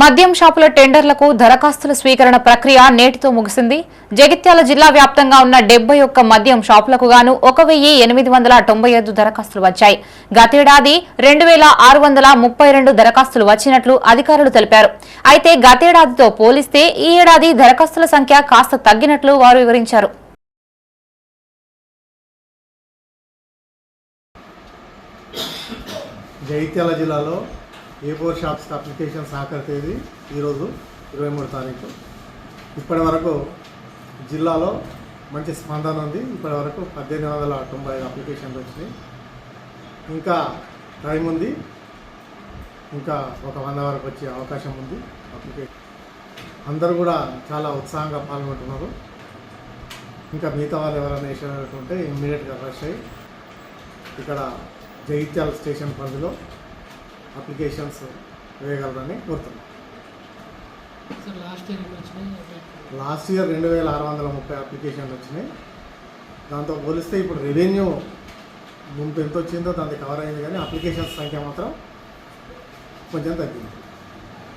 మద్యం షాపుల టెండర్లకు దరఖాస్తుల స్వీకరణ ప్రక్రియ నేటితో ముగిసింది. జగిత్యాల జిల్లా వ్యాప్తంగా ఉన్న డెబ్బై ఒక్క మద్యం షాపులకు గాను ఒక వెయ్యి ఎనిమిది వందల తొంభై ఐదు దరఖాస్తులు వచ్చాయి. గతేడాది రెండు వేల ఆరు వందల ముప్పై రెండు దరఖాస్తులు వచ్చినట్లు అధికారులు తెలిపారు. అయితే గతేడాదితో పోలిస్తే ఈ ఏడాది దరఖాస్తుల సంఖ్య కాస్త తగ్గినట్లు వారు వివరించారు. జగిత్యాల జిల్లాలో ఏ ఫోర్ షాప్స్ అప్లికేషన్ సాకర్ తేదీ ఈరోజు ఇరవై మూడు తారీఖు. ఇప్పటి వరకు జిల్లాలో మంచి స్పందన ఉంది. ఇప్పటి వరకు పద్దెనిమిది వందల తొంభై ఐదు అప్లికేషన్లు వచ్చినాయి. ఇంకా టైం ఉంది. ఇంకా ఒక వంద వరకు వచ్చే అవకాశం ఉంది అప్లికేషన్ అందరూ కూడా చాలా ఉత్సాహంగా పాల్గొంటున్నారు. ఇంకా మిగతా వాళ్ళు ఎవరైనా వేసినట్టుంటే ఇమ్మీడియట్గా రష్ అయ్యి ఇక్కడ జగిత్యాల స్టేషన్ పరిధిలో అప్లికేషన్స్ వేయగలరని కోరుతున్నాం. లాస్ట్ ఇయర్ రెండు వేల ఆరు వందల ముప్పై అప్లికేషన్లు వచ్చినాయి. దాంతో పోలిస్తే ఇప్పుడు రెవెన్యూ ముందు ఎంత వచ్చిందో దానికి కవర్ అయింది కానీ అప్లికేషన్స్ సంఖ్య మాత్రం కొంచెం తగ్గింది.